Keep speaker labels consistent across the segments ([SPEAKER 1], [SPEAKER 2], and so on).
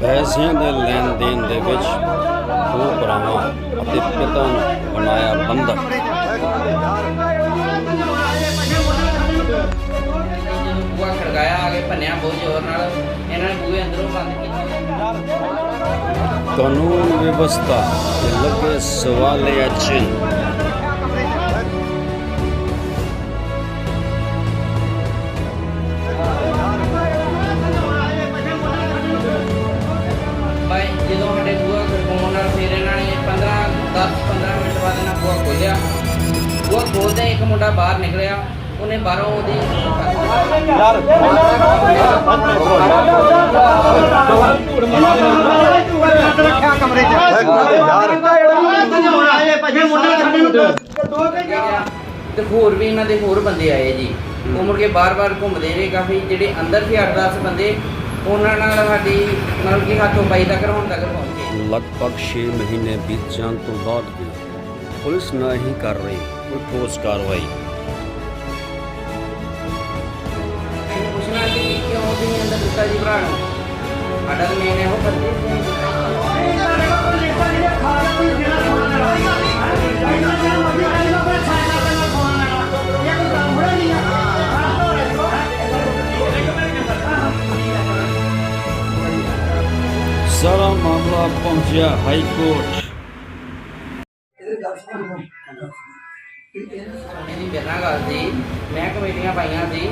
[SPEAKER 1] ਪੈਸਿਆਂ ਦੇ ਲੈਣ ਦੇਣ ਦੇ ਵਿੱਚ ਦੋ ਭਰਾਵਾਂ ਅਤੇ ਪਿਤਾ ਨੂੰ ਬਣਾਇਆ ਬੰਧਕ
[SPEAKER 2] ਬੂਆ ਖੜਕਾਇਆ ਆ ਕੇ ਭੰਨਿਆ ਬਹੁਤ ਜ਼ੋਰ ਨਾਲ। ਇਹਨਾਂ ਨੇ ਬੂਹੇ ਅੰਦਰੋਂ ਬੰਦ ਕੀਤਾ।
[SPEAKER 1] ਕਾਨੂੰਨ ਵਿਵਸਥਾ ਤੇ ਲੱਗੇ ਸਵਾਲਿਆ ਚਿੰਨ੍ਹ
[SPEAKER 2] ਇੱਕ ਮੁੰਡਾ ਬਾਹਰ ਨਿਕਲਿਆ, ਉਹਨੇ ਬਾਹਰੋਂ ਉਹਦੀ ਤੇ ਹੋਰ ਵੀ ਇਹਨਾਂ ਦੇ ਹੋਰ ਬੰਦੇ ਆਏ ਜੀ। ਉਹ ਮੁੜ ਕੇ ਬਾਰ-ਬਾਰ ਘੁੰਮਦੇ ਰਹੇ ਕਾਫੀ, ਜਿਹੜੇ ਅੰਦਰ ਸੀ 8-10 ਬੰਦੇ, ਉਹਨਾਂ ਨਾਲ ਸਾਡੀ ਮਤਲਬ ਕਿ ਹੱਥੋਂ ਪਾਈ ਤੱਕ ਹੋਣ ਤੱਕ ਪਹੁੰਚੇ
[SPEAKER 1] ਲਗਭਗ 6 ਮਹੀਨੇ ਬੀਤ ਜਾਣ ਤੋਂ ਬਾਅਦ ਵੀ ਪੁਲਿਸ ਨਾ ਹੀ ਕਰ ਰਹੀ। ਕੋਈ ਠੋਸ ਕਾਰਵਾਈ
[SPEAKER 2] ਮੈਨੂੰ ਪੁੱਛਣਾ ਸੀ ਕਿ ਕਿਉਂ ਤੁਸੀਂ ਅੰਦਰ ਇਹਦੀ ਮੇਰੇ ਨਾਲ ਗੱਲ ਸੀ ਮੈਂ ਕਮੇਟੀਆਂ ਪਾਈਆਂ ਸੀ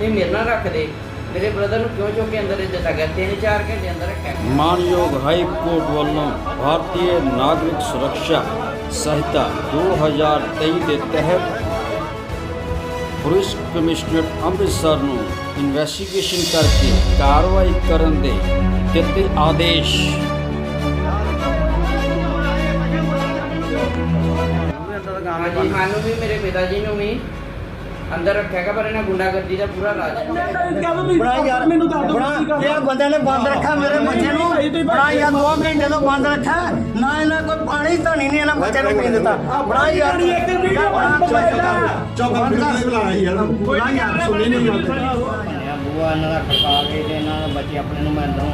[SPEAKER 2] ਤੇ ਮੇਰੇ ਨਾਲ ਰੱਖਦੇ ਮੇਰੇ ਬ੍ਰਦਰ ਨੂੰ ਕਿਉਂ ਚੁੱਕ ਕੇ ਅੰਦਰ ਦਿੱਤਾ ਗਿਆ ਤਿੰਨ ਚਾਰ ਘੰਟੇ ਅੰਦਰ ਰੱਖਿਆ
[SPEAKER 1] ਮਾਨਯੋਗ ਹਾਈ ਕੋਰਟ ਵੱਲੋਂ ਭਾਰਤੀ ਨਾਗਰਿਕ ਸੁਰੱਖਿਆ ਸੰਹਿਤਾ 2023 ਦੇ ਤਹਿਤ ਪੁਲਿਸ ਕਮਿਸ਼ਨਰ ਅੰਮ੍ਰਿਤਸਰ ਨੂੰ ਇਨਵੈਸਟੀਗੇਸ਼ਨ ਕਰਕੇ ਕਾਰਵਾਈ ਕਰਨ ਦੇ ਦਿੱਤੇ ਆਦੇਸ਼।
[SPEAKER 2] ਹਾਂਜੀ। ਸਾਨੂੰ ਵੀ ਮੇਰੇ ਪਿਤਾ ਜੀ ਨੂੰ ਵੀ ਅੰਦਰ ਰੱਖਿਆ ਗਿਆ ਪਰ ਇਹਨਾਂ ਗੁੰਡਾਗਰਦੀ ਦਾ ਪੂਰਾ ਰਾਜ
[SPEAKER 3] ਬੜਾ ਯਾਰ ਮੈਨੂੰ ਦੱਸ ਦੋ ਇਹ ਬੰਦੇ ਨੇ ਬੰਦ ਰੱਖਿਆ ਮੇਰੇ ਬੱਚੇ ਨੂੰ। ਬੜਾ ਯਾਰ 2 ਘੰਟੇ ਤੋਂ ਬੰਦ ਰੱਖਿਆ। ਨਾ ਇਹਨਾਂ ਕੋਈ ਪਾਣੀ ਧਾਣੀ ਨਹੀਂ ਇਹਨਾਂ ਬੱਚੇ ਨੂੰ ਪੀਣ ਦਿੱਤਾ। ਬੜਾ ਯਾਰ ਬੂਆ ਇਹਨਾਂ ਦਾ ਖੜਕਾ ਕੇ ਤੇ ਇਹਨਾਂ ਦੇ ਬੱਚੇ ਆਪਣੇ ਨੂੰ ਮੈਂ ਅੰਦਰੋਂ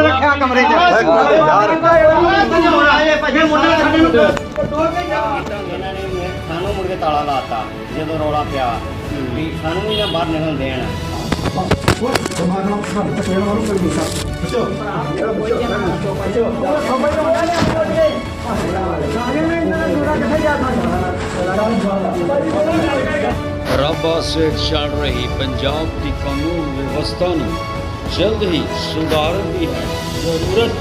[SPEAKER 3] ਰੱਖਿਆ ਕਮਰੇ 'ਚ ਯਾਰ ਇਹਨਾਂ ਨੇ ਮੇ- ਸਾਨੂੰ ਮੁੜ ਕੇ ਤਾਲਾ ਲਾਤਾ ਜਦੋਂ ਰੌਲਾ ਪਿਆ ਵੀ ਸਾਨੂੰ ਵੀ ਨਾ ਬਾਹਰ ਨਿਕਲਣ ਦੇਣ
[SPEAKER 1] ਰੱਬਾ ਸੇ ਚੱਲ ਰਹੀ ਪੰਜਾਬ ਦੀ ਕਾਨੂੰਨ ਵਿਵਸਥਾ ਨੂੰ ਜਲਦ ਹੀ ਸੁਧਾਰਨ ਦੀ ਹੈ ਜ਼ਰੂਰਤ।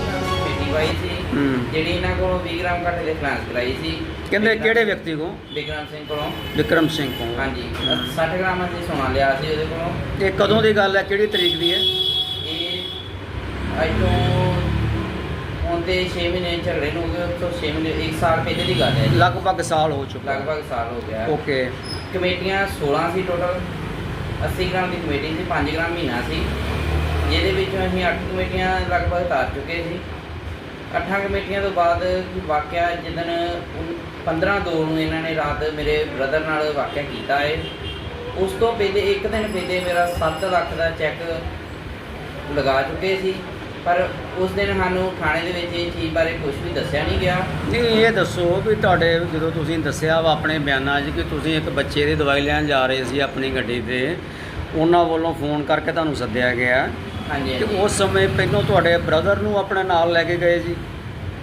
[SPEAKER 2] ਪਾਈ ਸੀ। ਜਿਹੜੀ ਇਹਨਾਂ ਕੋਲੋਂ 20 ਗ੍ਰਾਮ ਘੱਟ ਦੇ ਫਲਾਂਸ ਕਰਾਈ ਸੀ।
[SPEAKER 1] ਕਹਿੰਦੇ ਕਿਹੜੇ ਵਿਅਕਤੀ ਕੋ
[SPEAKER 2] ਬਿਕਰਮ ਸਿੰਘ ਕੋਲੋਂ।
[SPEAKER 1] ਵਿਕਰਮ ਸਿੰਘ ਕੋ
[SPEAKER 2] ਹਾਂਜੀ 60 ਗ੍ਰਾਮ ਅਸੀਂ ਸੋਨਾ ਲਿਆ ਸੀ ਉਹਦੇ ਕੋਲੋਂ।
[SPEAKER 1] ਇਹ ਕਦੋਂ ਦੀ ਗੱਲ ਹੈ? ਕਿਹੜੀ ਤਰੀਕ ਦੀ ਹੈ?
[SPEAKER 2] ਇਹ ਅੱਜ ਤੋਂ 6 ਮਹੀਨੇ ਝਗੜੇ ਨੂੰ ਹੋ ਗਏ ਉਸ ਤੋਂ 6 ਮਹੀਨੇ 1 ਸਾਲ ਪਹਿਲੇ ਦੀ ਗੱਲ ਹੈ
[SPEAKER 1] ਲਗਭਗ ਸਾਲ ਹੋ ਚੁੱਕਾ।
[SPEAKER 2] ਲਗਭਗ ਸਾਲ ਹੋ ਗਿਆ।
[SPEAKER 1] ਓਕੇ।
[SPEAKER 2] ਕਮੇਟੀਆਂ 16 ਸੀ ਟੋਟਲ 80 ਗ੍ਰਾਮ ਦੀ ਕਮੇਟੀ ਸੀ 5 ਗ੍ਰਾਮ ਮਹੀਨਾ ਸੀ। ਜਿਹਦੇ ਵਿੱਚੋਂ ਅਸੀਂ 8 ਕਮੇਟੀਆਂ ਲਗਭਗ ਤਾਰ ਚੁੱਕੇ ਸੀ। 8 ਕਮੇਟੀਆਂ ਤੋਂ ਬਾਅਦ ਵਾਕਿਆ ਜਿੱਦਣ 15 ਦੋ ਨੂੰ ਇਹਨਾਂ ਨੇ ਰਾਤ ਮੇਰੇ ਬ੍ਰਦਰ ਨਾਲ ਵਾਕਿਆ ਕੀਤਾ ਹੈ ਉਸ ਤੋਂ ਪਹਿਲੇ ਇੱਕ ਦਿਨ ਪਹਿਲੇ ਮੇਰਾ 7 ਲੱਖ ਦਾ ਚੈੱਕ ਲਗਾ ਚੁੱਕੇ ਸੀ। ਪਰ ਉਸ ਦਿਨ ਸਾਨੂੰ ਥਾਣੇ ਦੇ ਵਿੱਚ ਇਹ ਚੀਜ਼ ਬਾਰੇ ਕੁਝ ਵੀ ਦੱਸਿਆ ਨਹੀਂ ਗਿਆ।
[SPEAKER 1] ਨਹੀਂ ਇਹ ਦੱਸੋ ਵੀ ਤੁਹਾਡੇ ਜਦੋਂ ਤੁਸੀਂ ਦੱਸਿਆ ਵਾ ਆਪਣੇ ਬਿਆਨਾਂ 'ਚ ਕਿ ਤੁਸੀਂ ਇੱਕ ਬੱਚੇ ਦੀ ਦਵਾਈ ਲੈਣ ਜਾ ਰਹੇ ਸੀ ਆਪਣੀ ਗੱਡੀ ਤੇ ਉਹਨਾਂ ਵੱਲੋਂ ਫੋਨ ਕਰਕੇ ਤੁਹਾਨੂੰ ਸੱਦਿਆ ਗਿਆ।
[SPEAKER 2] ਹਾਂਜੀ
[SPEAKER 1] ਤੇ ਉਸ ਸਮੇਂ ਪਹਿਲਾਂ ਤੁਹਾਡੇ ਬ੍ਰਦਰ ਨੂੰ ਆਪਣੇ ਨਾਲ ਲੈ ਕੇ ਗਏ ਜੀ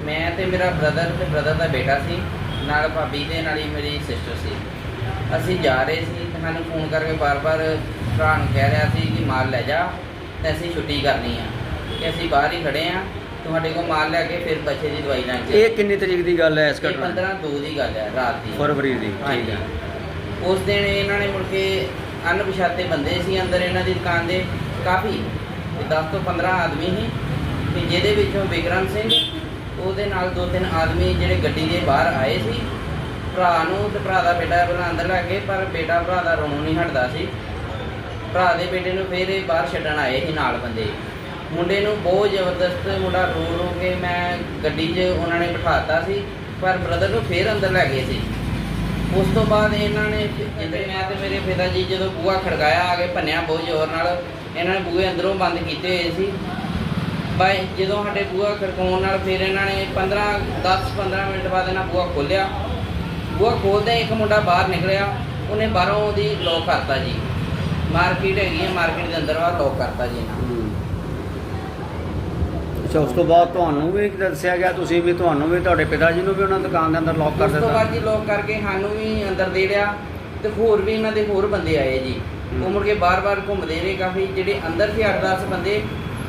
[SPEAKER 2] ਮੈਂ ਤੇ ਮੇਰਾ ਬ੍ਰਦਰ ਤੇ ਬ੍ਰਦਰ ਦਾ ਬੇਟਾ ਸੀ ਨਾਲ ਭਾਬੀ ਤੇ ਨਾਲ ਹੀ ਮੇਰੀ ਸਿਸਟਰ ਸੀ। ਅਸੀਂ ਜਾ ਰਹੇ ਸੀ ਤੇ ਸਾਨੂੰ ਫੋਨ ਕਰਕੇ ਬਾਰ-ਬਾਰ ਭਰਾ ਨੂੰ ਕਹਿ ਰਿਹਾ ਸੀ ਕਿ ਮਾਲ ਲੈ ਜਾ ਤੇ ਅਸੀਂ ਛੁੱਟੀ ਕਰਨੀ ਆ। ਕਿ ਅਸੀਂ ਬਾਹਰ ਹੀ ਖੜੇ ਆ ਤੁਹਾਡੇ ਕੋਲ ਮਾਲ ਲੈ ਕੇ ਫਿਰ ਬੱਚੇ ਦੀ ਦਵਾਈ ਲੈਣ
[SPEAKER 1] ਇਹ ਕਿੰਨੀ ਤਰੀਕ ਦੀ ਗੱਲ ਹੈ ਇਸ
[SPEAKER 2] ਇਹ
[SPEAKER 1] ਘਟਨਾ
[SPEAKER 2] 15 ਦੋ ਦੀ ਗੱਲ ਹੈ ਰਾਤ ਦੀ।
[SPEAKER 1] ਫਰਵਰੀ ਦੀ ਠੀਕ
[SPEAKER 2] ਹਾਂਜੀ।
[SPEAKER 1] ਹੈ।
[SPEAKER 2] ਉਸ ਦਿਨ ਇਹਨਾਂ ਨੇ ਮੁੜ ਕੇ ਅਣਪਛਾਤੇ ਬੰਦੇ ਸੀ ਅੰਦਰ ਇਹਨਾਂ ਦੀ ਦੁਕਾਨ ਦੇ ਕਾਫੀ। 10 ਤੋਂ 15 ਆਦਮੀ ਸੀ। ਤੇ ਜਿਹਦੇ ਵਿੱਚੋਂ ਵਿਕਰਮ ਸਿੰਘ ਉਹਦੇ ਨਾਲ ਦੋ ਤਿੰਨ ਆਦਮੀ ਜਿਹੜੇ ਗੱਡੀ ਦੇ ਬਾਹਰ ਆਏ ਸੀ। ਭਰਾ ਨੂੰ ਤੇ ਭਰਾ ਦਾ ਬੇਟਾ ਪਹਿਲਾਂ ਅੰਦਰ ਲੈ ਗਏ ਪਰ ਬੇਟਾ ਭਰਾ ਦਾ ਰੋਣੋਂ ਨਹੀਂ ਹਟਦਾ ਸੀ। ਭਰਾ ਦੇ ਬੇਟੇ ਨੂੰ ਫਿਰ ਇਹ ਬਾਹਰ ਛੱਡਣ ਆਏ ਸੀ ਨਾਲ ਬੰਦੇ। ਮੁੰਡੇ ਨੂੰ ਬਹੁਤ ਜ਼ਬਰਦਸਤ ਮੁੰਡਾ ਰੋ ਰੋ ਕੇ ਮੈਂ ਗੱਡੀ 'ਚ ਉਹਨਾਂ ਨੇ ਬਿਠਾਤਾ ਸੀ, ਪਰ ਬ੍ਰਦਰ ਨੂੰ ਫੇਰ ਅੰਦਰ ਲੈ ਗਏ ਸੀ। ਉਸ ਤੋਂ ਬਾਅਦ ਇਹਨਾਂ ਨੇ ਜਿੰਦੇ ਮੈਂ ਤੇ ਮੇਰੇ ਪਿਤਾ ਜੀ ਜਦੋਂ ਬੂਹਾ ਖੜਕਾਇਆ, ਆ ਕੇ ਭੰਨਿਆ ਬਹੁਤ ਜ਼ੋਰ ਨਾਲ, ਇਹਨਾਂ ਨੇ ਬੂਹੇ ਅੰਦਰੋਂ ਬੰਦ ਕੀਤੇ ਹੋਏ ਸੀ। ਬਾਈ, ਜਦੋਂ ਸਾਡੇ ਬੂਹਾ ਖੜਕਾਉਣ ਨਾਲ ਫਿਰ ਇਹਨਾਂ ਨੇ 15 10 15 ਮਿੰਟ ਬਾਅਦ ਇਹਨਾਂ ਬੂਹਾ ਖੋਲ੍ਹਿਆ। ਬੂਹਾ ਖੋਲਦੇ ਇੱਕ ਮੁੰਡਾ ਬਾਹਰ ਨਿਕਲਿਆ, ਉਹਨੇ ਬਾਹਰੋਂ ਉਹਦੀ ਲੋਕ ਕਰਤਾ ਜੀ। ਮਾਰਕੀਟ ਹੈਗੀ ਹੈ, ਮਾਰਕੀਟ ਦੇ ਅੰਦਰ ਵਾ ਲੋਕ ਕਰਤਾ ਜੀ ਇਹਨਾਂ
[SPEAKER 1] ਅੱਛਾ ਉਸ ਤੋਂ ਬਾਅਦ ਤੁਹਾਨੂੰ ਵੀ ਦੱਸਿਆ ਗਿਆ ਤੁਸੀਂ ਵੀ ਤੁਹਾਨੂੰ ਵੀ ਤੁਹਾਡੇ ਪਿਤਾ ਜੀ ਨੂੰ ਵੀ ਉਹਨਾਂ ਦੁਕਾਨ ਦੇ ਅੰਦਰ ਲੌਕ ਕਰ
[SPEAKER 2] ਉਸ ਤੋਂ
[SPEAKER 1] ਦਿੱਤਾ।
[SPEAKER 2] ਬਾਅਦ ਜੀ ਲੋਕ ਕਰਕੇ ਸਾਨੂੰ ਵੀ ਅੰਦਰ ਦੇ ਲਿਆ ਤੇ ਹੋਰ ਵੀ ਇਹਨਾਂ ਦੇ ਹੋਰ ਬੰਦੇ ਆਏ ਜੀ। ਉਹ ਮੁੜ ਕੇ ਬਾਰ-ਬਾਰ ਘੁੰਮਦੇ ਰਹੇ ਕਾਫੀ ਜਿਹੜੇ ਅੰਦਰ ਸੀ 8-10 ਬੰਦੇ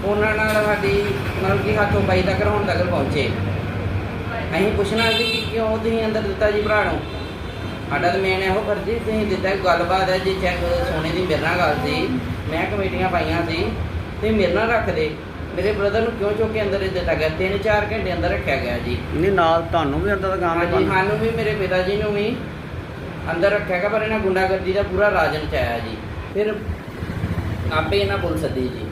[SPEAKER 2] ਉਹਨਾਂ ਨਾਲ ਸਾਡੀ ਮਤਲਬ ਕਿ ਹੱਥੋਂ ਪਾਈ ਤੱਕ ਹੁਣ ਤੱਕ ਪਹੁੰਚੇ। ਅਸੀਂ ਪੁੱਛਣਾ ਸੀ ਕਿ ਕਿਉਂ ਤੁਸੀਂ ਅੰਦਰ ਦਿੱਤਾ ਜੀ ਭਰਾ ਨੂੰ? ਸਾਡਾ ਤਾਂ ਮੇਨ ਇਹੋ ਫਰਜ਼ ਸੀ ਤੁਸੀਂ ਦਿੱਤਾ ਗੱਲਬਾਤ ਹੈ ਜੇ ਚੈੱਕ ਸੋਨੇ ਦੀ ਮੇਰੇ ਨਾਲ ਗੱਲ ਸੀ ਮੈਂ ਕਮੇਟੀਆਂ ਪਾਈਆਂ ਸੀ ਤੇ ਮੇਰੇ ਨਾਲ ਰੱਖਦੇ ਮੇਰੇ ਬ੍ਰਦਰ ਨੂੰ ਕਿਉਂ ਚੁੱਕ ਕੇ ਅੰਦਰ ਦਿੱਤਾ ਗਿਆ? 3-4 ਘੰਟੇ ਅੰਦਰ ਰੱਖਿਆ ਗਿਆ ਜੀ।
[SPEAKER 1] ਨਹੀਂ ਨਾਲ ਤੁਹਾਨੂੰ ਵੀ ਅੰਦਰ ਦੇ
[SPEAKER 2] ਹਾਂਜੀ
[SPEAKER 1] ਬੰਦ
[SPEAKER 2] ਸਾਨੂੰ ਵੀ ਮੇਰੇ ਪਿਤਾ ਜੀ ਨੂੰ ਵੀ ਅੰਦਰ ਰੱਖਿਆ ਗਿਆ ਪਰ ਇਹਨਾਂ ਗੁੰਡਾਗਰਦੀ ਦਾ ਪੂਰਾ ਰਾਜ ਨਚਾਇਆ ਜੀ। ਫਿਰ ਆਪੇ ਇਹਨਾਂ ਪੁਲਿਸ ਸੱਦੀ ਜੀ।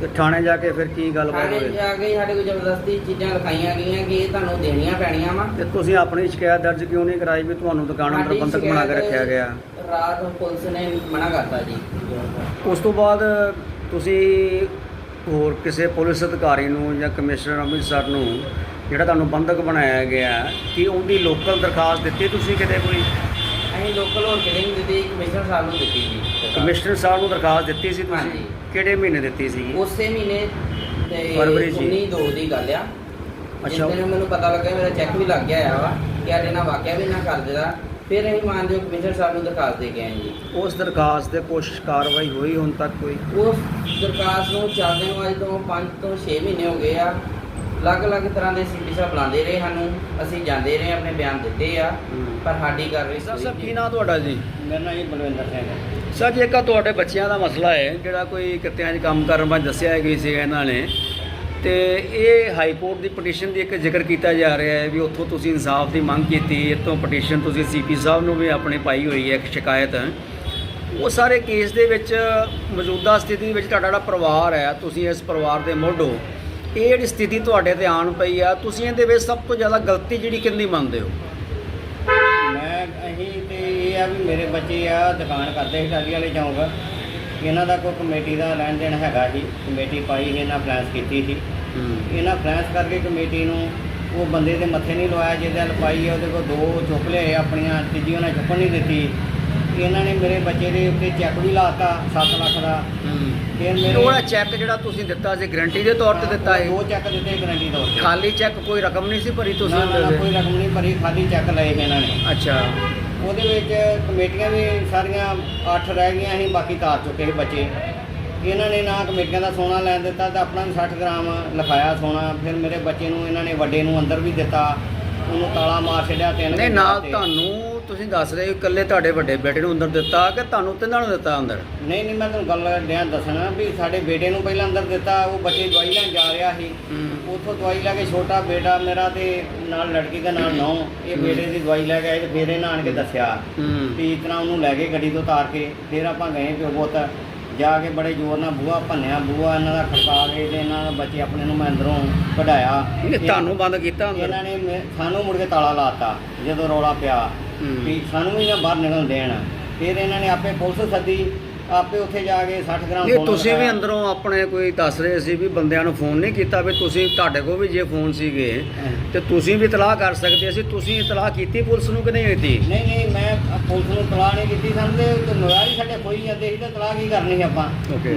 [SPEAKER 1] ਤੇ ਥਾਣੇ ਜਾ ਕੇ ਫਿਰ ਕੀ ਗੱਲਬਾਤ
[SPEAKER 2] ਥਾਣੇ
[SPEAKER 1] ਹੋਈ
[SPEAKER 2] ਜਾ ਕੇ ਸਾਡੇ ਕੋਲ ਜ਼ਬਰਦਸਤੀ ਚੀਜ਼ਾਂ ਲਿਖਾਈਆਂ ਗਈਆਂ ਕਿ ਇਹ ਤੁਹਾਨੂੰ ਦੇਣੀਆਂ ਪੈਣੀਆਂ ਵਾ।
[SPEAKER 1] ਤੇ ਤੁਸੀਂ ਆਪਣੀ ਸ਼ਿਕਾਇਤ ਦਰਜ ਕਿਉਂ ਨਹੀਂ ਕਰਾਈ ਵੀ ਤੁਹਾਨੂੰ ਦੁਕਾਨ ਬੰਦਕ ਬਣਾ ਕੇ ਰੱਖਿਆ ਗਿਆ?
[SPEAKER 2] ਰਾਤ ਨੂੰ ਪੁਲਿਸ ਨੇ ਮਨਾ ਕਰਤਾ ਜੀ।
[SPEAKER 1] ਉਸ ਤੋਂ ਬਾਅਦ ਤੁਸੀਂ ਹੋਰ ਕਿਸੇ ਪੁਲਿਸ ਅਧਿਕਾਰੀ ਨੂੰ ਜਾਂ ਕਮਿਸ਼ਨਰ ਅੰਮ੍ਰਿਤਸਰ ਨੂੰ ਜਿਹੜਾ ਤੁਹਾਨੂੰ ਬੰਦਕ ਬਣਾਇਆ ਗਿਆ ਕਿ ਉਹਦੀ ਲੋਕਲ ਦਰਖਾਸਤ ਦਿੱਤੀ ਤੁਸੀਂ ਕਿਤੇ ਕੋਈ
[SPEAKER 2] ਅਸੀਂ ਲੋਕਲ ਹੋਰ ਕਿਤੇ ਨਹੀਂ ਦਿੱਤੀ ਕਮਿਸ਼ਨਰ ਸਾਹਿਬ ਨੂੰ ਦਿੱਤੀ ਜੀ
[SPEAKER 1] ਕਮਿਸ਼ਨਰ ਸਾਹਿਬ ਨੂੰ ਦਰਖਾਸਤ ਦਿੱਤੀ ਸੀ ਤੁਸੀਂ। ਕਿਹੜੇ ਮਹੀਨੇ ਦਿੱਤੀ ਸੀ
[SPEAKER 2] ਉਸੇ ਮਹੀਨੇ ਤੇ
[SPEAKER 1] ਫਰਵਰੀ 'ਚ ਹੀ।
[SPEAKER 2] 19 ਦੋ ਦੀ ਗੱਲ ਆ।
[SPEAKER 1] ਅੱਛਾ।
[SPEAKER 2] ਮੈਨੂੰ ਪਤਾ ਲੱਗਾ ਮੇਰਾ ਚੈੱਕ ਵੀ ਲੱਗ ਗਿਆ ਆ ਵਾ ਕਿ ਸਾਡੇ ਨਾਲ ਵਾਕਿਆ ਵੀ ਨਾ ਕਰ ਦੇਦਾ ਫਿਰ ਅਸੀਂ ਮਾਨਯੋਗ ਕਮਿਸ਼ਨਰ ਸਾਹਿਬ ਨੂੰ ਦਰਖਾਸਤ ਦੇ ਕੇ ਆਏ ਜੀ।
[SPEAKER 1] ਉਸ ਦਰਖਾਸਤ ਤੇ ਕੁਛ ਕਾਰਵਾਈ ਹੋਈ ਹੁਣ ਤੱਕ ਕੋਈ?
[SPEAKER 2] ਉਸ ਦਰਖਾਸਤ ਨੂੰ ਚੱਲਦੇ ਨੂੰ ਅੱਜ ਤੋਂ 5 ਤੋਂ 6 ਮਹੀਨੇ ਹੋ ਗਏ ਆ। ਅਲੱਗ-ਅਲੱਗ ਤਰ੍ਹਾਂ ਦੇ ਸੀਪੀ ਸਾਹਿਬ ਬੁਲਾਉਂਦੇ ਰਹੇ ਸਾਨੂੰ ਅਸੀਂ ਜਾਂਦੇ ਰਹੇ ਆਪਣੇ ਬਿਆਨ ਦਿੱਤੇ ਆ। ਪਰ ਸਾਡੀ
[SPEAKER 1] ਸਰ
[SPEAKER 2] ਕੋਈ
[SPEAKER 1] ਸਰ ਕੀ। ਨਾਂ ਤੁਹਾਡਾ ਜੀ?
[SPEAKER 3] ਮੇਰਾ ਨਾਮ ਜੀ ਬਲਵਿੰਦਰ ਸਿੰਘ ਹੈ।
[SPEAKER 1] ਸਰ ਜੀ ਇੱਕ ਆਹ ਤੁਹਾਡੇ ਬੱਚਿਆਂ ਦਾ ਮਸਲਾ ਹੈ ਜਿਹੜਾ ਕੋਈ ਕਿੱਤਿਆਂ 'ਚ ਕੰਮ ਕਰਨ ਬਾਰੇ ਦੱਸਿਆ ਗਈ ਸੀ ਇਹਨਾਂ ਨੇ। ਤੇ ਇਹ ਹਾਈ ਕੋਰਟ ਦੀ ਪਟੀਸ਼ਨ ਦੀ ਇੱਕ ਜ਼ਿਕਰ ਕੀਤਾ ਜਾ ਰਿਹਾ ਹੈ ਵੀ ਉੱਥੋਂ ਤੁਸੀਂ ਇਨਸਾਫ ਦੀ ਮੰਗ ਕੀਤੀ ਇਤੋਂ ਪਟੀਸ਼ਨ ਤੁਸੀਂ ਸੀਪੀ ਸਾਹਿਬ ਨੂੰ ਵੀ ਆਪਣੇ ਪਾਈ ਹੋਈ ਹੈ ਇੱਕ ਸ਼ਿਕਾਇਤ। ਉਹ ਸਾਰੇ ਕੇਸ ਦੇ ਵਿੱਚ ਮੌਜੂਦਾ ਸਥਿਤੀ ਵਿੱਚ ਤੁਹਾਡਾ ਜਿਹੜਾ ਪਰਿਵਾਰ ਹੈ ਤੁਸੀਂ ਇਸ ਪਰਿਵਾਰ ਦੇ ਮੋਢੋ ਇਹ ਜਿਹੜੀ ਸਥਿਤੀ ਤੁਹਾਡੇ ਤੇ ਆਣ ਪਈ ਆ ਤੁਸੀਂ ਇਹਦੇ ਵਿੱਚ ਸਭ ਤੋਂ ਜ਼ਿਆਦਾ ਗਲਤੀ ਜਿਹੜੀ ਕਿੰਨੀ ਮੰਨਦੇ ਹੋ?
[SPEAKER 3] ਮੈਂ ਅਸੀਂ ਤੇ ਇਹ ਆ ਵੀ ਮੇਰੇ ਬੱਚੇ ਆ ਦੁਕਾਨ ਕਰਦੇ ਸੀ ਟਾਲੀ ਵਾਲੇ ਚੌਂਕ। ਇਹਨਾਂ ਦਾ ਕੋਈ ਕਮੇਟੀ ਦਾ ਲੈਣ ਦੇਣ ਹੈਗਾ ਜੀ ਕਮੇਟੀ ਪਾਈ ਸੀ ਇਹਨਾਂ ਫਾਈਨੈਂਸ ਕੀਤੀ ਸੀ। ਇਹਨਾਂ ਫਾਈਨੈਂਸ ਕਰਕੇ ਕਮੇਟੀ ਨੂੰ ਉਹ ਬੰਦੇ ਦੇ ਮੱਥੇ ਨਹੀਂ ਲਵਾਇਆ ਜਿਹਦੇ ਹਲ ਪਾਈ ਹੈ ਉਹਦੇ ਕੋਲ ਦੋ ਚੁੱਕ ਲਏ ਆਪਣੀਆਂ ਤੀਜੀ ਉਹਨਾਂ ਚੁੱਕਣ ਨਹੀਂ ਦਿੱਤੀ। ਇਹਨਾਂ ਨੇ ਮੇਰੇ ਬੱਚੇ ਦੇ ਉੱਤੇ ਚੈੱਕ ਵੀ ਲਾਤਾ 7 ਲੱਖ ਦਾ। ਫਿਰ
[SPEAKER 1] ਤੇ
[SPEAKER 3] ਮੇਰੇ
[SPEAKER 1] ਉਹਦਾ ਚੈੱਕ ਜਿਹੜਾ ਤੁਸੀਂ ਦਿੱਤਾ ਸੀ ਗਰੰਟੀ ਦੇ ਤੌਰ ਤੇ ਦਿੱਤਾ ਹੈ
[SPEAKER 3] ਦੋ ਚੈੱਕ ਦਿੱਤੇ ਗਰੰਟੀ ਤੌਰ ਤੇ।
[SPEAKER 1] ਖਾਲੀ ਚੈੱਕ ਕੋਈ ਰਕਮ ਨਹੀਂ ਸੀ ਭਰੀ ਤੁਸੀਂ
[SPEAKER 3] ਨਾ ਨਾ, ਕੋਈ? ਰਕਮ ਨਹੀਂ ਭਰੀ ਖਾਲੀ ਚੈੱਕ ਲਏ ਇਹਨਾਂ ਨੇ।
[SPEAKER 1] ਅੱਛਾ।
[SPEAKER 3] ਉਹਦੇ ਵਿੱਚ ਕਮੇਟੀਆਂ ਵੀ ਸਾਰੀਆਂ 8 ਰਹਿ ਗਈਆਂ ਸੀ ਬਾਕੀ ਤਾਰ ਚੁੱਕੇ ਸੀ ਬੱਚੇ। ਇਹਨਾਂ ਨੇ ਨਾ ਕਮੇਟੀਆਂ ਦਾ ਸੋਨਾ ਲੈਣ ਦਿੱਤਾ ਤੇ ਆਪਣਾ ਵੀ 60 ਗ੍ਰਾਮ ਲਿਖਾਇਆ ਸੋਨਾ। ਫਿਰ ਮੇਰੇ ਬੱਚੇ ਨੂੰ ਇਹਨਾਂ ਨੇ ਵੱਡੇ ਨੂੰ ਅੰਦਰ ਵੀ ਦਿੱਤਾ। ਉਹਨੂੰ ਤਾਲਾ ਮਾਰ ਛੱਡਿਆ ਤਿੰਨ
[SPEAKER 1] ਨਹੀਂ
[SPEAKER 3] ਘੰਟੇ
[SPEAKER 1] ਨਾਲ
[SPEAKER 3] ਵਾਸਤੇ।
[SPEAKER 1] ਤੁਹਾਨੂੰ ਤੁਸੀਂ ਦੱਸ ਰਹੇ ਹੋ ਇਕੱਲੇ ਤੁਹਾਡੇ ਵੱਡੇ ਬੇਟੇ ਨੂੰ ਅੰਦਰ ਦਿੱਤਾ ਕਿ ਤੁਹਾਨੂੰ ਤਿੰਨਾਂ ਨੂੰ ਦਿੱਤਾ ਅੰਦਰ?
[SPEAKER 3] ਨਹੀਂ ਨਹੀਂ ਮੈਂ ਤੁਹਾਨੂੰ ਗੱਲ ਡਿਆਂ ਦੱਸਣਾ ਵੀ ਸਾਡੇ ਬੇਟੇ ਨੂੰ ਪਹਿਲਾਂ ਅੰਦਰ ਦਿੱਤਾ ਉਹ ਬੱਚੇ ਦਵਾਈ ਲੈਣ ਜਾ ਰਿਹਾ ਸੀ। ਉੱਥੋਂ ਦਵਾਈ ਲੈ ਕੇ ਛੋਟਾ ਬੇਟਾ ਮੇਰਾ ਤੇ ਨਾਲ ਲੜਕੀ ਦਾ ਨਾਲ ਨੌ ਇਹ। ਬੇਟੇ ਦੀ ਦਵਾਈ ਲੈ ਕੇ ਆਏ ਤੇ ਫਿਰ ਇਹਨਾਂ ਆਣ ਕੇ ਦੱਸਿਆ
[SPEAKER 1] ਹੂੰ।
[SPEAKER 3] ਵੀ ਤਰ੍ਹਾਂ ਉਹਨੂੰ ਲੈ ਕੇ ਗੱਡੀ ਤੋਂ ਉਤਾਰ ਕੇ ਫਿਰ ਆਪਾਂ ਗਏ ਪਿਓ ਪੁੱਤ। ਜਾ ਕੇ ਬੜੇ ਜ਼ੋਰ ਨਾਲ ਬੂਹਾ ਭੰਨਿਆ ਬੂਹਾ ਇਹਨਾਂ ਦਾ ਖੜਕਾ ਕੇ ਤੇ ਇਹਨਾਂ ਦੇ ਬੱਚੇ ਆਪਣੇ ਨੂੰ ਮੈਂ ਅੰਦਰੋਂ ਕਢਾਇਆ।
[SPEAKER 1] ਤੁਹਾਨੂੰ ਬੰਦ ਕੀਤਾ ਅੰਦਰ?
[SPEAKER 3] ਇਹਨਾਂ ਨੇ ਮੇ- ਸਾਨੂੰ ਮੁੜ ਕੇ ਤਾਲਾ ਲਾਤਾ ਜਦੋਂ ਰੌਲਾ ਪਿਆ
[SPEAKER 1] ਹੂੰ।
[SPEAKER 3] ਵੀ ਸਾਨੂੰ ਵੀ ਨਾ ਬਾਹਰ ਨਿਕਲਣ ਦੇਣ। ਫਿਰ ਇਹਨਾਂ ਨੇ ਆਪੇ ਪੁਲਿਸ ਸੱਦੀ ਆਪੇ ਉੱਥੇ ਜਾ ਕੇ 60 ਗ੍ਰਾਮ
[SPEAKER 1] ਨਹੀਂ ਤੁਸੀਂ ਵੀ। ਅੰਦਰੋਂ ਆਪਣੇ ਕੋਈ ਦੱਸ ਰਹੇ ਸੀ ਵੀ ਬੰਦਿਆਂ ਨੂੰ ਫੋਨ ਨਹੀਂ ਕੀਤਾ ਵੀ ਤੁਸੀਂ ਤੁਹਾਡੇ ਕੋਲ ਵੀ ਜੇ ਫੋਨ ਸੀਗੇ। ਤੇ ਤੁਸੀਂ ਵੀ ਇਤਲਾਹ ਕਰ ਸਕਦੇ ਸੀ ਤੁਸੀਂ ਇਤਲਾਹ ਕੀਤੀ ਪੁਲਿਸ ਨੂੰ ਕਿ ਨਹੀਂ ਕੀਤੀ
[SPEAKER 3] ਨਹੀਂ ਨਹੀਂ ਮੈਂ ਪੁਲਿਸ ਨੂੰ ਤਲਾਹ ਨਹੀਂ ਕੀਤੀ ਸਾਨੂੰ ਤੇ ਮੋਬਾਈਲ ਹੀ ਸਾਡੇ ਖੋਈ ਜਾਂਦੇ ਸੀ ਤੇ ਤਲਾਹ ਕੀ ਕਰਨੀ ਸੀ ਆਪਾਂ.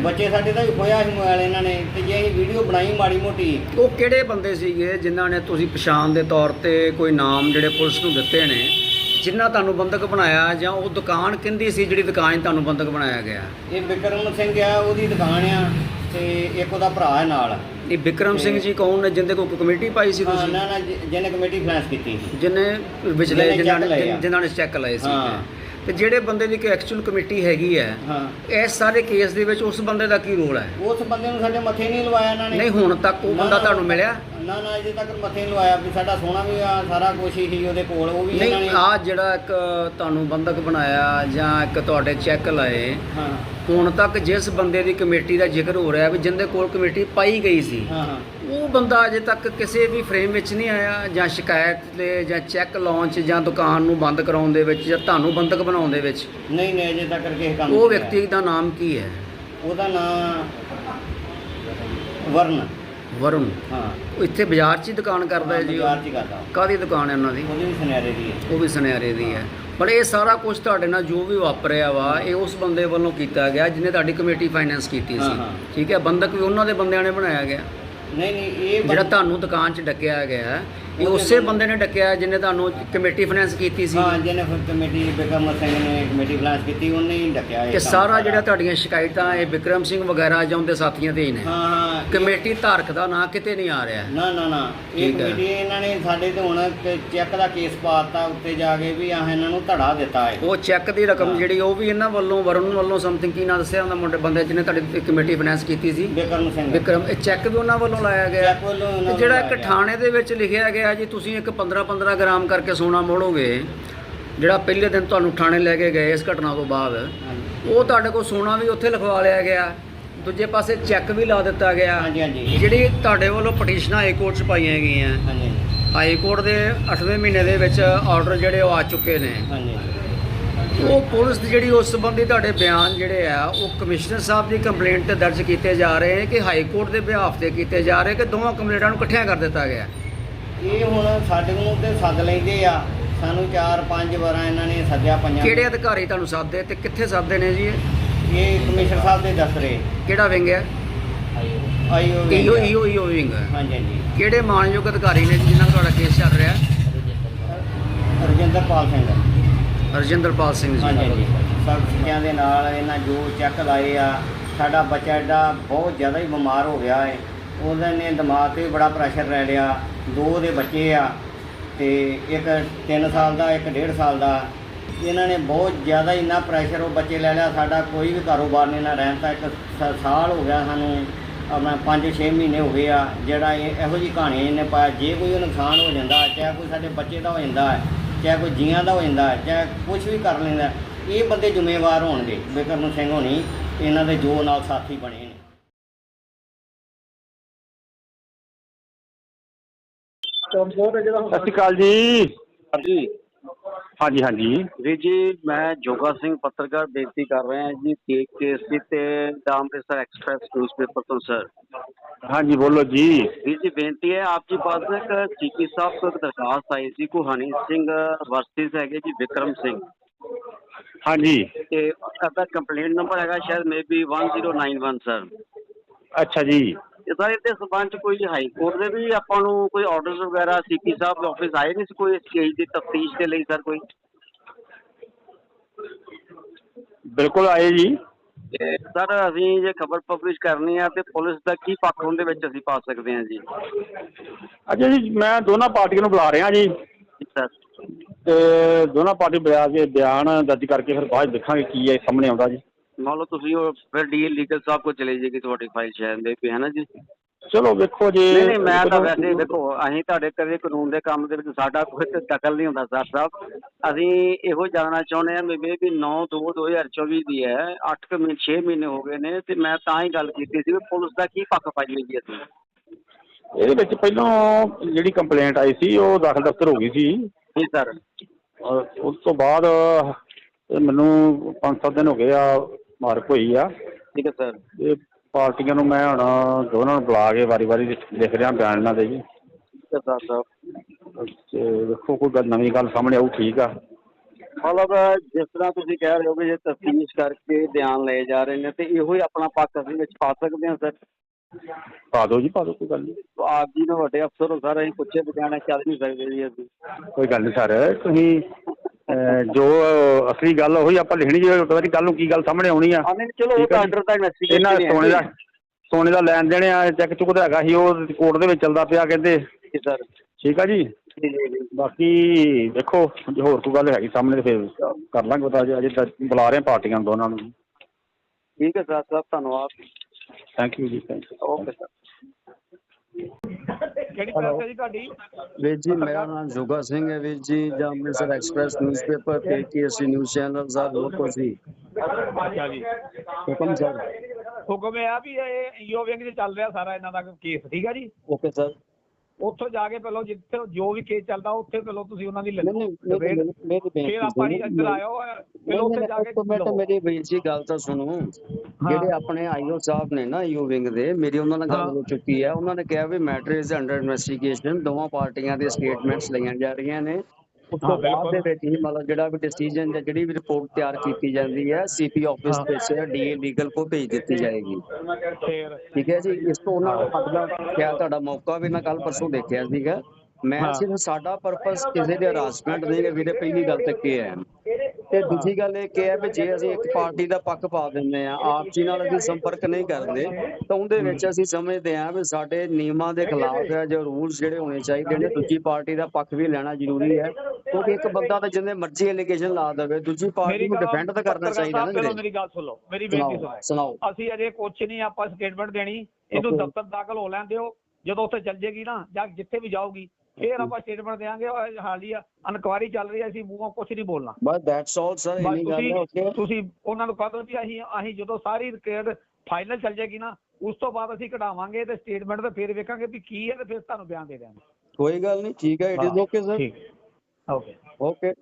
[SPEAKER 3] ਬੱਚੇ ਸਾਡੇ ਦਾ ਵੀ ਖੋਇਆ ਸੀ ਮੋਬਾਈਲ ਇਹਨਾਂ ਨੇ ਤੇ ਜੇ ਅਸੀਂ ਵੀਡੀਓ ਬਣਾਈ ਮਾੜੀ ਮੋਟੀ
[SPEAKER 1] ਉਹ ਕਿਹੜੇ ਬੰਦੇ ਸੀਗੇ ਜਿਨ੍ਹਾਂ ਨੇ ਤੁਸੀਂ ਪਛਾਣ ਦੇ ਤੌਰ ਤੇ ਕੋਈ ਨਾਮ ਜਿਹੜੇ ਪੁਲਿਸ ਨੂੰ ਦਿੱਤੇ ਨੇ ਜਿਨ੍ਹਾਂ ਤੁਹਾਨੂੰ ਬੰਦਕ ਬਣਾਇਆ ਜਾਂ ਉਹ ਦੁਕਾਨ ਕਿੰਦੀ ਸੀ ਜਿਹੜੀ ਦੁਕਾਨ 'ਚ ਤੁਹਾਨੂੰ ਬੰਦਕ ਬਣਾਇਆ ਗਿਆ?
[SPEAKER 3] ਇਹ ਵਿਕਰਮ ਸਿੰਘ ਆ ਉਹਦੀ ਦੁਕਾਨ ਆ ਤੇ ਇੱਕ ਉਹਦਾ ਭਰਾ ਹੈ ਨਾਲ।
[SPEAKER 1] ਇਹ ਵਿਕਰਮ ਸਿੰਘ ਜੀ ਕੌਣ ਨੇ ਜਿੰਦੇ ਕੋਲ ਕਮੇਟੀ ਪਾਈ ਸੀ
[SPEAKER 3] ਹਾਂ,
[SPEAKER 1] ਤੁਸੀਂ?
[SPEAKER 3] ਨਾ ਨਾ ਜਿ- ਜਿਹਨੇ ਕਮੇਟੀ ਫਾਈਨੈਂਸ ਕੀਤੀ
[SPEAKER 1] ਜਿਨੇ ਵਿਚਲੇ
[SPEAKER 3] ਜਿਹਨੇ
[SPEAKER 1] ਜਿਨ੍ਹਾਂ
[SPEAKER 3] check ਲਏ ਆ।
[SPEAKER 1] ਨੇ ਜਿਨ੍ਹਾਂ ਨੇ ਚੈੱਕ ਲਏ ਸੀ।
[SPEAKER 3] ਹਾਂ।
[SPEAKER 1] ਤੇ ਜਿਹੜੇ ਬੰਦੇ ਦੀ ਕੋਈ ਐਕਚੁਅਲ ਕਮੇਟੀ ਹੈਗੀ ਹੈ
[SPEAKER 3] ਹਾਂ।
[SPEAKER 1] ਇਸ ਸਾਰੇ ਕੇਸ ਦੇ ਵਿੱਚ ਉਸ ਬੰਦੇ ਦਾ ਕੀ ਰੋਲ ਹੈ?
[SPEAKER 3] ਉਸ ਬੰਦੇ ਨੂੰ ਸਾਡੇ ਮੱਥੇ ਨਹੀਂ ਲਵਾਇਆ ਇਹਨਾਂ ਨੇ।
[SPEAKER 1] ਨਹੀਂ ਹੁਣ ਤੱਕ ਉਹ ਬੰਦਾ ਤੁਹਾਨੂੰ ਮਿਲਿਆ?
[SPEAKER 3] ਨਾ ਨਾ ਅਜੇ ਤੱਕ ਮੱਥੇ ਨਹੀਂ ਲਵਾਇਆ ਵੀ ਸਾਡਾ ਸੋਨਾ ਵੀ ਆ ਸਾਰਾ ਕੁਝ ਹੀ ਉਹਦੇ ਕੋਲ ਉਹ ਵੀ ਇਹਨਾਂ
[SPEAKER 1] ਨਹੀਂ
[SPEAKER 3] ਨੇ
[SPEAKER 1] ਆ ਜਿਹੜਾ ਇੱਕ ਤੁਹਾਨੂੰ ਬੰਦਕ ਬਣਾਇਆ ਜਾਂ ਇੱਕ ਤੁਹਾਡੇ ਚੈੱਕ ਲਏ
[SPEAKER 3] ਹਾਂ।
[SPEAKER 1] ਹੁਣ ਤੱਕ ਜਿਸ ਬੰਦੇ ਦੀ ਕਮੇਟੀ ਦਾ ਜ਼ਿਕਰ ਹੋ ਰਿਹਾ ਵੀ ਜਿੰਦੇ ਕੋਲ ਕਮੇਟੀ ਪਾਈ ਗਈ ਸੀ
[SPEAKER 3] ਹਾਂ ਹਾਂ।
[SPEAKER 1] ਉਹ ਬੰਦਾ ਅਜੇ ਤੱਕ ਕਿਸੇ ਵੀ ਫਰੇਮ ਵਿੱਚ ਨਹੀਂ ਆਇਆ ਜਾਂ ਸ਼ਿਕਾਇਤ ਤੇ ਜਾਂ ਚੈੱਕ ਲਾਂਚ ਜਾਂ ਦੁਕਾਨ ਨੂੰ ਬੰਦ ਕਰਾਉਣ ਦੇ ਵਿੱਚ ਜਾਂ ਤੁਹਾਨੂੰ ਬੰਦਕ ਬਣਾਉਣ ਦੇ ਵਿੱਚ
[SPEAKER 3] ਨਹੀਂ ਨਹੀਂ ਅਜੇ ਤੱਕ ਕਿਸੇ ਕੰਮ
[SPEAKER 1] ਉਹ
[SPEAKER 3] ਨਹੀਂ
[SPEAKER 1] ਵਿਅਕਤੀ ਦਾ ਨਾਮ ਕੀ ਹੈ।
[SPEAKER 3] ਉਹਦਾ ਨਾਮ ਵਰਨ।
[SPEAKER 1] ਵਰੁਣ
[SPEAKER 3] ਹਾਂ।
[SPEAKER 1] ਉਹ ਇੱਥੇ ਬਾਜ਼ਾਰ 'ਚ ਹੀ ਦੁਕਾਨ ਕਰਦਾ ਹੈ ਜੀ ਉਹ?
[SPEAKER 3] ਬਾਜ਼ਾਰ ਚ ਹੀ ਕਰਦਾ।
[SPEAKER 1] ਕਾਹਦੀ ਦੁਕਾਨ ਹੈ ਉਹਨਾਂ ਦੀ?
[SPEAKER 3] ਉਹਦੀ ਵੀ ਸੁਨਿਆਰੇ ਦੀ ਹੈ।
[SPEAKER 1] ਉਹ ਵੀ ਸੁਨਿਆਰੇ ਦੀ ਹੈ। ਪਰ ਇਹ ਸਾਰਾ ਕੁਝ ਤੁਹਾਡੇ ਨਾਲ ਜੋ ਵੀ ਵਾਪਰਿਆ ਵਾ ਇਹ ਉਸ ਬੰਦੇ ਵੱਲੋਂ ਕੀਤਾ ਗਿਆ ਜਿਹਨੇ ਤੁਹਾਡੀ ਕਮੇਟੀ ਫਾਈਨੈਂਸ ਕੀਤੀ ਸੀ। ਠੀਕ ਹੈ ਬੰਦਕ ਵੀ ਉਹਨਾਂ ਦੇ ਬੰਦਿਆਂ ਨੇ ਬਣਾਇਆ ਗਿਆ
[SPEAKER 3] ਨਹੀਂ ਨਹੀਂ ਇਹ
[SPEAKER 1] ਜਿਹੜਾ ਤੁਹਾਨੂੰ ਦੁਕਾਨ 'ਚ ਡੱਕਿਆ ਗਿਆ ਇਹ
[SPEAKER 3] ਉਹਦੇ
[SPEAKER 1] ਉਸੇ ਬੰਦੇ ਨੇ ਡੱਕਿਆ ਜਿਹਨੇ ਤੁਹਾਨੂੰ ਕਮੇਟੀ ਫਾਈਨੈਂਸ ਕੀਤੀ ਸੀ।
[SPEAKER 3] ਹਾਂ ਜਿਹਨੇ ਫਿਰ ਕਮੇਟੀ ਬੇਗਮ ਸਿੰਘ ਨੇ ਕਮੇਟੀ ਫਲਾਂਸ ਕੀਤੀ ਉਹਨੇ ਹੀ ਡੱਕਿਆ ਇਹ
[SPEAKER 1] ਕਿ
[SPEAKER 3] ਕੰਮ
[SPEAKER 1] ਸਾਰਾ ਜਿਹੜਾ ਤੁਹਾਡੀਆਂ ਸ਼ਿਕਾਇਤਾਂ ਇਹ ਵਿਕਰਮ ਸਿੰਘ ਵਗੈਰਾ ਜਾਂ ਉਹਦੇ ਸਾਥੀਆਂ ਤੇ ਹੀ ਨੇ।
[SPEAKER 3] ਹਾਂ ਹਾਂ
[SPEAKER 1] ਕਮੇਟੀ ਧਾਰਕ ਦਾ ਨਾਂ ਕਿਤੇ ਨਹੀਂ ਆ ਰਿਹਾ।
[SPEAKER 3] ਨਾ ਨਾ ਨਾ ਇਹ
[SPEAKER 1] ਠੀਕ ਹੈ।
[SPEAKER 3] ਕਮੇਟੀ ਇਹਨਾਂ ਨੇ ਸਾਡੇ ਤੇ ਹੁਣ ਚੈੱਕ ਦਾ ਕੇਸ ਪਾਤਾ ਉੱਤੇ ਜਾ ਕੇ ਵੀ ਆਹ ਇਹਨਾਂ ਨੂੰ ਧੜਾ ਦਿੱਤਾ ਹੈ
[SPEAKER 1] ਉਹ ਚੈੱਕ ਦੀ ਰਕਮ। ਜਿਹੜੀ ਉਹ ਵੀ ਇਹਨਾਂ ਵੱਲੋਂ ਵਰੁਣ ਵੱਲੋਂ ਸਮਥਿੰਗ ਕੀ ਨਾਂ ਦੱਸਿਆ ਉਹਨਾਂ ਮੁੰਡੇ ਬੰਦੇ ਜਿਹਨੇ ਤੁਹਾਡੀ ਕਮੇਟੀ ਫਾਈਨੈਂਸ ਕੀਤੀ ਸੀ?
[SPEAKER 3] ਬੇਕਰਮ ਸਿੰਘ।
[SPEAKER 1] ਵਿਕਰਮ ਇਹ ਚੈੱਕ ਵੀ ਉਹਨਾਂ ਵੱਲੋਂ ਲਾਇਆ ਗਿਆ।
[SPEAKER 3] ਚੈੱਕ ਵੱਲੋਂ ਉਹਨਾਂ
[SPEAKER 1] ਤੇ ਜਿਹੜਾ
[SPEAKER 3] ਲਾਇਆ
[SPEAKER 1] ਇੱਕ
[SPEAKER 3] ਗਿਆ।
[SPEAKER 1] ਥਾਣੇ ਦੇ ਵਿੱਚ ਲਿਖਿਆ ਗਿਆ ਜੀ ਤੁਸੀਂ ਇੱਕ 15 15 ਗ੍ਰਾਮ ਕਰਕੇ ਸੋਨਾ ਮੋੜੋਗੇ ਜਿਹੜਾ ਪਹਿਲੇ ਦਿਨ ਤੁਹਾਨੂੰ ਥਾਣੇ ਲੈ ਕੇ ਗਏ ਇਸ ਘਟਨਾ ਤੋਂ ਬਾਅਦ
[SPEAKER 3] ਹਾਂਜੀ।
[SPEAKER 1] ਉਹ ਤੁਹਾਡੇ ਕੋਲ ਸੋਨਾ ਵੀ ਉੱਥੇ ਲਿਖਵਾ ਲਿਆ ਗਿਆ। ਦੂਜੇ ਪਾਸੇ ਚੈੱਕ ਵੀ ਲਾ ਦਿੱਤਾ ਗਿਆ
[SPEAKER 3] ਹਾਂਜੀ ਹਾਂਜੀ।
[SPEAKER 1] ਜਿਹੜੀ ਤੁਹਾਡੇ ਵੱਲੋਂ ਪਟੀਸ਼ਨਾਂ ਹਾਈ ਕੋਰਟ 'ਚ ਪਾਈਆਂ ਗਈਆਂ।
[SPEAKER 3] ਹਾਂਜੀ
[SPEAKER 1] ਹਾਈ ਕੋਰਟ ਦੇ 8ਵੇਂ ਮਹੀਨੇ ਦੇ ਵਿੱਚ ਆਰਡਰ ਜਿਹੜੇ ਉਹ ਆ ਚੁੱਕੇ ਨੇ।
[SPEAKER 3] ਹਾਂਜੀ।
[SPEAKER 1] ਉਹ ਪੁਲਿਸ ਦੀ ਜਿਹੜੀ ਉਸ ਸੰਬੰਧੀ ਤੁਹਾਡੇ ਬਿਆਨ ਜਿਹੜੇ ਆ ਉਹ ਕਮਿਸ਼ਨਰ ਸਾਹਿਬ ਦੀ ਕੰਪਲੇਂਟ ਤੇ ਦਰਜ ਕੀਤੇ ਜਾ ਰਹੇ ਕਿ ਹਾਈ ਕੋਰਟ ਦੇ ਬਿਹਾਫ ਤੇ ਕੀਤੇ ਜਾ ਰਹੇ ਕਿ ਦੋਵਾਂ ਕੰਪਲੇਂਟਾਂ ਨੂੰ ਇਕੱਠਿਆਂ ਕਰ ਦਿੱਤਾ ਗਿਆ?
[SPEAKER 3] ਇਹ ਹੁਣ ਸਾਡੇ ਨੂੰ ਤੇ ਸੱਦ ਲੈਂਦੇ ਆ। ਸਾਨੂੰ ਚਾਰ ਪੰਜ ਵਾਰਾਂ ਇਹਨਾਂ ਨੇ ਸੱਦਿਆ ਪੰਜਾਂ
[SPEAKER 1] ਕਿਹੜੇ ਅਧਿਕਾਰੀ ਤੁਹਾਨੂੰ ਸਾਧਦੇ ਤੇ ਕਿੱਥੇ ਸਾਧਦੇ ਨੇ ਜੀ ਇਹ?
[SPEAKER 3] ਇਹ ਕਮਿਸ਼ਨਰ ਸਾਹਿਬ ਦੇ ਦਫ਼ਤਰੇ।
[SPEAKER 1] ਕਿਹੜਾ ਵਿੰਗ ਹੈ
[SPEAKER 3] ਆਈਓ
[SPEAKER 1] ਈਓ ਈਓ ਈਓ ਵਿੰਗ ਹੈ
[SPEAKER 3] ਹਾਂਜੀ ਹਾਂਜੀ।
[SPEAKER 1] ਕਿਹੜੇ ਮਾਨਯੋਗ ਅਧਿਕਾਰੀ ਨੇ ਜੀ ਜਿਨ੍ਹਾਂ ਦਾ ਤੁਹਾਡਾ ਕੇਸ ਚੱਲ ਰਿਹਾ?
[SPEAKER 3] ਰਜਿੰਦਰ ਪਾਲ ਸਿੰਘ।
[SPEAKER 1] ਰਜਿੰਦਰਪਾਲ ਸਿੰਘ ਜੀ
[SPEAKER 3] ਹਾਂਜੀ ਹਾਂਜੀ। ਚੀਜ਼ਾਂ ਦੇ ਨਾਲ ਇਹਨਾਂ ਜੋ ਚੈੱਕ ਲਾਏ ਆ ਸਾਡਾ ਬੱਚਾ ਐਡਾ ਬਹੁਤ ਜ਼ਿਆਦਾ ਹੀ ਬਿਮਾਰ ਹੋ ਗਿਆ ਹੈ ਉਹਦੇ ਨੇ ਦਿਮਾਗ ਤੇ ਵੀ ਬੜਾ ਪ੍ਰੈਸ਼ਰ ਲੈ ਲਿਆ। ਦੋ ਉਹਦੇ ਬੱਚੇ ਆ ਤੇ ਇੱਕ 3 ਸਾਲ ਦਾ ਇੱਕ 1.5 ਸਾਲ ਦਾ। ਇਹਨਾਂ ਨੇ ਬਹੁਤ ਜ਼ਿਆਦਾ ਇੰਨਾ ਪ੍ਰੈਸ਼ਰ ਉਹ ਬੱਚੇ ਲੈ ਲਿਆ। ਸਾਡਾ ਕੋਈ ਵੀ ਕਾਰੋਬਾਰ ਨਹੀਂ ਨਾ ਰਹਿਣ ਤਾਂ ਇੱਕ ਸ- ਸਾਲ ਹੋ ਗਿਆ ਸਾਨੂੰ ਆਪਣਾ 5-6 ਮਹੀਨੇ ਹੋ ਗਏ ਆ। ਜਿਹੜਾ ਇਹ ਇਹੋ ਜੀ ਕਹਾਣੀ ਇਹਨੇ ਪਾਇਆ। ਜੇ ਕੋਈ ਨੁਕਸਾਨ ਹੋ ਜਾਂਦਾ ਚਾਹੇ ਕੋਈ ਸਾਡੇ ਬੱਚੇ ਦਾ ਹੋ ਜਾਂਦਾ ਹੈ ਚਾਹੇ ਕੋਈ ਜੀਆਂ ਦਾ ਹੋ ਜਾਂਦਾ ਚਾਹੇ ਕੁਝ ਵੀ ਕਰ ਲੈਂਦਾ ਇਹ ਬੰਦੇ ਜ਼ਿੰਮੇਵਾਰ ਹੋਣਗੇ। ਬਿਕਰਮ ਸਿੰਘ ਹੋਣੀ ਇਹਨਾਂ ਦੇ ਜੋ ਨਾਲ ਸਾਥੀ ਬਣੇ ਨੇ।
[SPEAKER 4] ਸਤਿ ਸ਼੍ਰੀ ਅਕਾਲ ਜੀ।
[SPEAKER 1] ਹਾਂਜੀ।
[SPEAKER 4] ਹਾਂਜੀ ਹਾਂਜੀ।
[SPEAKER 1] ਵੀ ਜੀ ਮੈਂ ਜੋਗਾ ਸਿੰਘ ਪੱਤਰਕਾਰ ਬੇਨਤੀ ਕਰ ਰਿਹਾ ਜੀ ਕੇਸ ਦੀ ਤੇ ਅੰਮ੍ਰਿਤਸਰ ਐਕਸਪ੍ਰੈਸ ਨਿਊਜ਼ਪੇਪਰ ਤੋਂ ਸਰ
[SPEAKER 4] ਬੋਲੋ ਜੀ।
[SPEAKER 1] ਵੀਰ ਜੀ ਬੇਨਤੀ ਹੈ ਆਪ ਜੀ ਪਾਸ ਨਾ ਇੱਕ ਚੀਕੀ ਸਾਹਿਬ ਤੋਂ ਇੱਕ ਦਰਖਾਸਤ ਆਈ ਸੀ ਕੋ ਹਨੀ ਸਿੰਘ ਵਰਸਿਸ ਹੈਗੇ ਜੀ ਵਿਕਰਮ ਸਿੰਘ।
[SPEAKER 4] ਹਾਂਜੀ।
[SPEAKER 1] ਤੇ ਇਹਦਾ ਕੰਪਲੇਂਟ ਨੰਬਰ ਹੈਗਾ ਸ਼ਾਇਦ ਮੇਬੀ 1091 ਸਰ
[SPEAKER 4] ਅੱਛਾ ਜੀ।
[SPEAKER 1] ਇਹ ਸਰ ਇਹਦੇ ਸਬੰਧ ਚ ਕੋਈ ਹਾਈ ਕੋਰਟ ਦੇ ਵੀ ਆਪਾਂ ਨੂੰ ਕੋਈ ਆਰਡਰਸ ਵਗੈਰਾ ਸੀਪੀ ਸਾਹਿਬ ਦੇ ਆਫਿਸ ਆਏ ਨਹੀਂ ਸੀ ਕੋਈ ਇਸ ਕੇਸ ਦੀ ਤਫਤੀਸ਼ ਦੇ ਲਈ ਸਰ ਕੋਈ?
[SPEAKER 4] ਬਿਲਕੁਲ ਆਏ ਜੀ।
[SPEAKER 1] ਸਰ ਅਸੀਂ ਜੇ ਖਬਰ ਪਬਲਿਸ਼ ਕਰਨੀ ਆ ਤੇ ਪੁਲਿਸ ਦਾ ਕੀ ਪੱਖ ਉਹਦੇ ਵਿੱਚ ਅਸੀਂ ਪਾ ਸਕਦੇ ਹਾਂ ਜੀ?
[SPEAKER 4] ਅੱਛਾ ਜੀ ਮੈਂ ਦੋਨਾਂ ਪਾਰਟੀਆਂ ਨੂੰ ਬੁਲਾ ਰਿਹਾ ਜੀ।
[SPEAKER 1] ਸਰ।
[SPEAKER 4] ਤੇ ਦੋਨਾਂ ਪਾਰਟੀ ਬੁਲਾ ਕੇ ਬਿਆਨ ਦਰਜ ਕਰਕੇ ਫਿਰ ਬਾਅਦ 'ਚ ਦੇਖਾਂਗੇ ਕੀ ਹੈ ਸਾਹਮਣੇ ਆਉਂਦਾ ਜੀ।
[SPEAKER 1] ਮੰਨ ਲਓ ਤੁਸੀਂ ਉਹ ਫਿਰ ਡੀ ਲੀਗਲ ਸਾਹਿਬ ਕੋਲ ਚਲੇ ਜਾਏਗੀ ਤੁਹਾਡੀ ਫਾਈਲ ਸ਼ਾਇਦ ਦੇ ਪਈ ਹੈ ਨਾ ਜੀ?
[SPEAKER 4] ਚਲੋ ਵੇਖੋ ਜੀ
[SPEAKER 1] ਨਹੀਂ ਨਹੀਂ ਮੈਂ ਤਾਂ ਵੈਸੇ ਦੇਖੋ ਅਸੀਂ ਤੁਹਾਡੇ ਕਦੇ ਕਾਨੂੰਨ ਦੇ ਕੰਮ ਦੇ ਵਿੱਚ ਸਾਡਾ ਕੋਈ ਦਖਲ ਨਹੀਂ ਹੁੰਦਾ ਸਰ ਸਾਹਿਬ। ਅਸੀਂ ਇਹੋ ਜਾਣਨਾ ਚਾਹੁੰਦੇ ਹਾਂ ਵੀ ਵੀ 9 2 2024 ਦੀ ਹੈ 8 ਕੁ ਮਹੀਨੇ 6 ਮਹੀਨੇ ਹੋ ਗਏ ਨੇ ਤੇ ਮੈਂ ਤਾਂ ਹੀ ਗੱਲ ਕੀਤੀ ਸੀ ਵੀ ਪੁਲਿਸ ਦਾ ਕੀ ਪੱਖ ਪਾਈਏ ਜੀ ਅਸੀਂ
[SPEAKER 4] ਇਹਦੇ ਵਿੱਚ ਪਹਿਲਾਂ ਜਿਹੜੀ ਕੰਪਲੇਂਟ ਆਈ ਸੀ ਉਹ ਦਾਖਲ ਦਫ਼ਤਰ ਹੋ ਗਈ ਸੀ।
[SPEAKER 1] ਜੀ ਸਰ।
[SPEAKER 4] ਉਸ ਤੋਂ ਬਾਅਦ ਮੈਨੂੰ 5-7 ਦਿਨ ਹੋ ਗਏ ਆ ਮਾਰਕ ਹੋਈ ਆ।
[SPEAKER 1] ਠੀਕ ਹੈ ਸਰ।
[SPEAKER 4] ਪਾਰਟੀਆਂ ਨੂੰ ਮੈਂ ਹੁਣ ਦੋਨਾਂ ਨੂੰ ਬੁਲਾ ਕੇ ਵਾਰੀ-ਵਾਰੀ ਲਿਖ ਰਿਹਾ ਬਿਆਨ ਇਹਨਾਂ ਦੇ ਜੀ।
[SPEAKER 1] ਠੀਕ ਹੈ ਸਰ? ਸਾਹਿਬ
[SPEAKER 4] ਤੇ ਵੇਖੋ ਕੋਈ ਗੱਲ ਨਵੀਂ ਗੱਲ ਸਾਹਮਣੇ ਆਊ ਠੀਕ ਆ।
[SPEAKER 1] ਮਤਲਬ ਜਿਸ ਤਰ੍ਹਾਂ ਤੁਸੀਂ ਕਹਿ ਰਹੇ ਹੋ ਕਿ ਜੇ ਤਫਤੀਸ਼ ਕਰਕੇ ਬਿਆਨ ਲਏ ਜਾ ਰਹੇ ਨੇ ਤੇ ਇਹੋ ਹੀ ਆਪਣਾ ਪੱਖ ਅਸੀਂ ਵਿੱਚ ਪਾ ਸਕਦੇ ਹਾਂ ਸਰ?
[SPEAKER 4] ਪਾ ਦਿਓ ਜੀ ਪਾ ਦਿਓ ਕੋਈ ਗੱਲ ਨਹੀਂ
[SPEAKER 1] ਆਪ ਜੀ ਨੇ ਵੱਡੇ ਅਫਸਰ ਹੋ ਸਰ ਅਸੀਂ ਪੁੱਛੇ ਬਗਾਨਾ ਚੱਲ ਨਹੀਂ ਸਕਦੇ ਜੀ ਅਸੀਂ।
[SPEAKER 4] ਕੋਈ ਗੱਲ ਨਹੀਂ ਸਰ ਤੁਸੀਂ ਜੋ ਅਸਲੀ ਗੱਲ ਉਹੀ ਆਪਾਂ ਲਿਖਣੀ ਜੀ ਵਾਰੀ ਗੱਲ ਨੂੰ ਕੀ ਗੱਲ ਸਾਹਮਣੇ ਆਉਣੀ ਆ।
[SPEAKER 1] ਚਲੋ ਉਹ ਤਾਂ
[SPEAKER 4] ਜੀ।
[SPEAKER 1] ਦਾ
[SPEAKER 4] ਇਹਨਾਂ ਸੋਨੇ ਦਾ ਸੋਨੇ ਦਾ ਲੈਣ ਦੇਣ ਆ ਚੈੱਕ ਚੁੱਕ ਤਾਂ ਹੈਗਾ ਸੀ ਉਹ ਕੋਰਟ ਦੇ ਵਿੱਚ ਚੱਲਦਾ ਪਿਆ ਕਹਿੰਦੇ।
[SPEAKER 1] ਜੀ ਸਰ
[SPEAKER 4] ਠੀਕ ਆ ਜੀ?
[SPEAKER 1] ਜੀ ਜੀ ਜੀ।
[SPEAKER 4] ਬਾਕੀ ਦੇਖੋ ਜੇ ਹੋਰ ਕੋਈ ਗੱਲ ਹੈਗੀ ਸਾਹਮਣੇ ਤੇ ਫਿਰ ਕਰ ਲਾਂਗੇ ਪਤਾ ਅਜੇ ਅਜੇ ਬੁਲਾ ਰਹੇ ਪਾਰਟੀਆਂ ਦੋਨਾਂ ਨੂੰ।
[SPEAKER 1] ਠੀਕ ਹੈ ਸਰ ਸਾਹਿਬ ਧੰਨਵਾਦ।
[SPEAKER 4] ਥੈਂਕ ਯੂ ਜੀ ਥੈਂਕ ਯੂ
[SPEAKER 1] ਓਕੇ ਸਰ
[SPEAKER 4] ਕਿਹੜੀ ਪ੍ਰੈਸ ਹੈ ਜੀ ਤੁਹਾਡੀ?
[SPEAKER 5] ਵੀਰ ਜੀ ਮੇਰਾ ਨਾਮ ਜੋਗਾ ਸਿੰਘ ਹੈ ਵੀਰ ਜੀ ਜਾਂ ਅੰਮ੍ਰਿਤਸਰ ਐਕਸਪ੍ਰੈਸ ਨਿਊਜ਼ਪੇਪਰ ਤੇ ਕੇਐਸਸੀ ਨਿਊਜ਼ ਚੈਨਲ ਬਹੁਤ ਕੁਝ ਜੀ।
[SPEAKER 4] ਅੱਛਾ ਜੀ।
[SPEAKER 5] ਹੁਕਮ ਸਰ।
[SPEAKER 6] ਹੁਕਮ ਇਹ ਆ ਵੀ ਇਹ ਈਓ ਵਿੰਗ 'ਚ ਚੱਲ ਰਿਹਾ ਸਾਰਾ ਇਹਨਾਂ ਦਾ ਕੇਸ ਠੀਕ ਆ ਜੀ?
[SPEAKER 1] Okay sir.
[SPEAKER 6] ਉੱਥੋਂ ਜਾ ਕੇ ਪਹਿਲਾਂ ਜਿੱਥੇ ਜੋ ਵੀ ਕੇਸ ਚੱਲਦਾ ਉੱਥੇ ਪਹਿਲਾਂ ਤੁਸੀਂ ਉਹਨਾਂ ਦੀ
[SPEAKER 1] ਨਹੀਂ ਮੇਰੀ ਮੇਰੀ ਬੇਨਤੀ
[SPEAKER 6] ਫਿਰ ਆਪਾਂ ਹੀ ਇੱਧਰ ਆਇਓ ਪਹਿਲਾਂ ਉੱਥੇ ਜਾ ਕੇ
[SPEAKER 1] ਇੱਕ ਮਿੰਟ
[SPEAKER 6] ਲਓ।
[SPEAKER 1] ਮੇਰੀ ਵੀਰ ਜੀ ਗੱਲ ਤਾਂ ਸੁਣੋ। ਜਿਹੜੇ ਆਪਣੇ ਆਈਓ ਸਾਹਿਬ ਨੇ ਨਾ ਆਈਓ ਵਿੰਗ ਦੇ ਮੇਰੀ ਉਹਨਾਂ ਨਾਲ। ਗੱਲ ਹੋ। ਚੁੱਕੀ ਹੈ। ਉਹਨਾਂ ਨੇ ਕਿਹਾ ਵੀ ਮੈਟਰ ਇਜ਼ ਅੰਡਰ ਇਨਵੈਸਟੀਗੇਸ਼ਨ ਦੋਵਾਂ ਪਾਰਟੀਆਂ ਦੇ ਸਟੇਟਮੈਂਟਸ ਲਈਆਂ ਜਾ ਰਹੀਆਂ ਨੇ। ਉਸ ਤੋਂ ਬਾਅਦ ਦੇ। ਵਿੱਚ ਹੀ ਮਤਲਬ ਜਿਹੜਾ ਵੀ ਡਿਸੀਜਨ ਜਾਂ ਜਿਹੜੀ ਵੀ ਰਿਪੋਰਟ ਤਿਆਰ ਕੀਤੀ ਜਾਂਦੀ ਹੈ ਸੀਪੀ ਆਫਿਸ। ਵਿੱਚ ਡੀਏ ਲੀਗਲ ਕੋ ਭੇਜ ਦਿੱਤੀ ਜਾਏਗੀ ਠੀਕ ਹੈ ਜੀ ਇਸ ਤੋਂ ਉਹਨਾਂ ਨੂੰ ਅਗਲਾ ਕਿਆ ਤੁਹਾਡਾ ਮੌਕਾ ਵੀ ਮੈਂ ਕੱਲ ਪਰਸੋਂ ਦੇਖਿਆ ਸੀਗਾ ਮੈਂ। ਸਿਰਫ ਸਾਡਾ ਪਰਪਸ ਕਿਸੇ ਦੇ ਹਰਾਸਮੈਂਟ ਨਹੀਂ ਹੈ ਵੀਰੇ ਪਹਿਲੀ ਗੱਲ ਤਾਂ ਕੀ ਹੈ ਤੇ ਦੂਜੀ ਗੱਲ ਇਹ ਕਿ ਹੈ ਵੀ ਜੇ ਅਸੀਂ ਇੱਕ ਪਾਰਟੀ ਦਾ ਪੱਖ ਪਾ ਦਿੰਦੇ ਆ ਆਪ ਜੀ ਨਾਲ ਅਸੀਂ ਸੰਪਰਕ ਨਹੀਂ ਕਰਦੇ ਤਾਂ ਉਹਦੇ ਵਿੱਚ ਅਸੀਂ ਸਮਝਦੇ ਆ ਵੀ ਸਾਡੇ ਨਿਯਮਾਂ ਦੇ ਖਿਲਾਫ ਹੈ ਜੋ ਰੂਲਸ ਜਿਹੜੇ ਹੋਣੇ ਚਾਹੀਦੇ ਨੇ ਦੂਜੀ ਪਾਰਟੀ ਦਾ ਪੱਖ ਵੀ ਲੈਣਾ ਜ਼ਰੂਰੀ ਹੈ ਕਿਉਂਕਿ ਇੱਕ ਬੰਦਾ ਤਾਂ ਜਿੰਨੇ ਮਰਜ਼ੀ ਐਲੀਗੇਸ਼ਨ ਲਾ ਦੇਵੇ ਦੂਜੀ ਪਾਰਟੀ ਨੂੰ ਡਿਫੈਂਡ ਤਾਂ ਕਰਨਾ ਚਾਹੀਦਾ ਨਾ ਵੀਰੇ।
[SPEAKER 6] ਮੇਰੀ ਗੱਲ ਸੁਣ ਮੇਰੀ ਬੇਨਤੀ
[SPEAKER 1] ਸੁਣਾਓ।
[SPEAKER 6] ਸੁਣੋ ਅਸੀਂ ਅਜੇ ਕੁਛ ਨਹੀਂ ਆਪਾਂ ਸਟੇਟਮੈਂਟ ਦੇਣੀ ਇਹਨੂੰ. ਦਫ਼ਤਰ ਦਾਖਲ ਹੋ ਲੈਣ ਦਿਓ ਜਦੋਂ ਉੱਥੇ ਚੱਲ ਜੇਗੀ ਨਾ ਜਾਂ ਜਿੱਥੇ ਵੀ ਜਾਊਗੀ ਫਿਰ ਆਪਾਂ ਸਟੇਟਮੈਂਟ ਦੇਾਂਗੇ ਹਾਲੀ ਇਨਕੁਆਰੀ ਚੱਲ ਰਹੀ ਹੈ ਅਸੀਂ ਮੂੰਹੋਂ ਕੁਛ ਨਹੀਂ ਬੋਲਣਾ।
[SPEAKER 1] ਬਸ ਦੈਟਸ ਆਲ ਸਰ ਇੰਨੀ ਗੱਲ ਹੈ
[SPEAKER 6] ਤੁਸੀਂ
[SPEAKER 1] ਓਕੇ
[SPEAKER 6] ਤੁਸੀਂ ਉਹਨਾਂ ਨੂੰ ਕਹ ਵੀ ਅਸੀਂ ਅਸੀਂ ਜਦੋਂ ਸਾਰੀ ਰਿਕਾਰਡ ਫਾਈਨਲ ਚੱਲ ਜੇਗੀ ਨਾ ਉਸ ਤੋਂ ਬਾਅਦ ਅਸੀਂ ਕਢਾਵਾਂਗੇ ਤੇ ਸਟੇਟਮੈਂਟ ਤੇ ਫਿਰ ਵੇਖਾਂਗੇ ਵੀ ਕੀ ਹੈ ਤੇ ਫਿਰ ਤੁਹਾਨੂੰ ਬਿਆਨ ਦੇ ਦਿਆਂਗੇ।
[SPEAKER 1] ਕੋਈ ਗੱਲ ਨਹੀਂ ਠੀਕ ਹੈ ਇਟ ਇਜ਼ ਓਕੇ ਸਰ
[SPEAKER 6] ਠੀਕ। Okay
[SPEAKER 1] okay